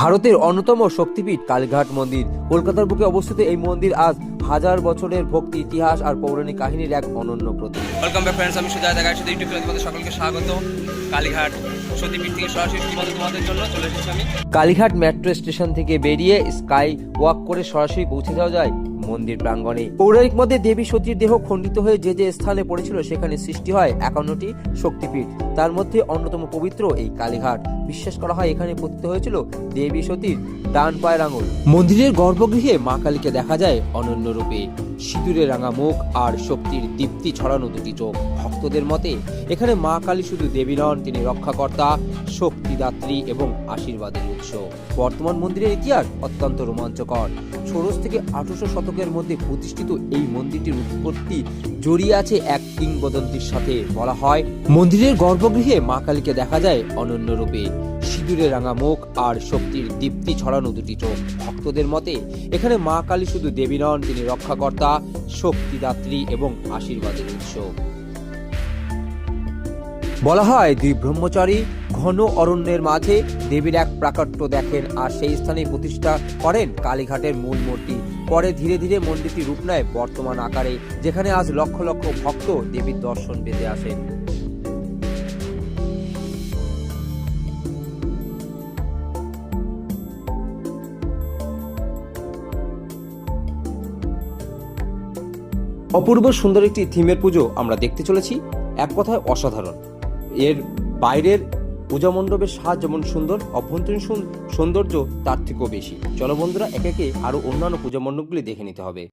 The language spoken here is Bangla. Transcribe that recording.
ভারতের অন্যতম শক্তিপীঠ কালীঘাট মন্দির। কলকাতার বুকে অবস্থিত এই মন্দির আজ হাজার বছরের ভক্তি ইতিহাস আর পৌরাণিক কাহিনীর এক অনন্য প্রতীক। ওয়েলকাম ব্যাক ফ্রেন্ডস আমি সুজয় দেখা সাথে ইউটিউব চ্যানেল তোমাদের সকলকে স্বাগত। কালীঘাট সতীপীঠ থেকে সরাসরি শুধুমাত্র তোমাদের জন্য। চলে এসেছি আমি। কালীঘাট মেট্রো স্টেশন থেকে বেরিয়ে স্কাই ওয়াক করে সরাসরি পৌঁছে যাওয়া যায়। মন্দির প্রাঙ্গণে। পৌরাণিক মধ্যে দেবী সতীর দেহ খণ্ডিত হয়ে যে যে স্থানে পড়েছিল সেখানে সৃষ্টি হয় একান্নটি শক্তিপীঠ। তার মধ্যে অন্যতম পবিত্র এই কালীঘাট। বিশ্বাস করা হয় এখানে পতিত হয়েছিল দেবী সতীর ডান পায়ের আঙুল। মন্দিরের গর্ভগৃহে মা কালীকে দেখা যায় অনন্য রূপে। সিঁদুরে রাঙা মুখ আর শক্তির দীপ্তি ছড়ানো দুটি চোখ। ভক্তদের মতে, এখানে মা কালী শুধু দেবী নন, তিনি রক্ষাকর্তা, শক্তিদাত্রী এবং আশীর্বাদের উৎস। বর্তমান মন্দিরের ইতিহাস অত্যন্ত রোমাঞ্চকর। ষোড়শ থেকে আঠারোশো শতকের মধ্যে প্রতিষ্ঠিত এই মন্দিরটির উৎপত্তি জড়িয়ে আছে এক কিংবদন্তির সাথে। বলা হয়, মন্দিরের গর্ভগৃহে মা কালীকে দেখা যায় অনন্য রূপে। সিঁদুরে রাঙা মুখ আর শক্তির দীপ্তি ছড়ানো দুটি চোখ। ভক্তদের মতে, এখানে মা কালী শুধু দেবী নন, তিনি রক্ষাকর্তা, শক্তিদাত্রী এবং আশীর্বাদের উৎস। বলা হয় দুই ব্রহ্মচারী ঘন অরণ্যের মাঝে দেবীর এক প্রাকট্য দেখেন আর সেই স্থানে প্রতিষ্ঠা করেন কালীঘাটের মূল মূর্তি। পরে ধীরে ধীরে মন্দিরটি রূপ নেয় বর্তমান আকারে, যেখানে আজ লক্ষ লক্ষ ভক্ত দেবীর দর্শন পেতে আসেন। অপূর্ব সুন্দর একটি থিমের পুজো আমরা দেখতে চলেছি। এক কথায় অসাধারণ। এর বাইরের পূজা মণ্ডপের সাজ যেমন সুন্দর, অভ্যন্তরীণ সুন- সৌন্দর্য তার থেকেও বেশি। চলো বন্ধুরা, একে একে আরও অন্যান্য পূজা মণ্ডপগুলি দেখে নিতে হবে।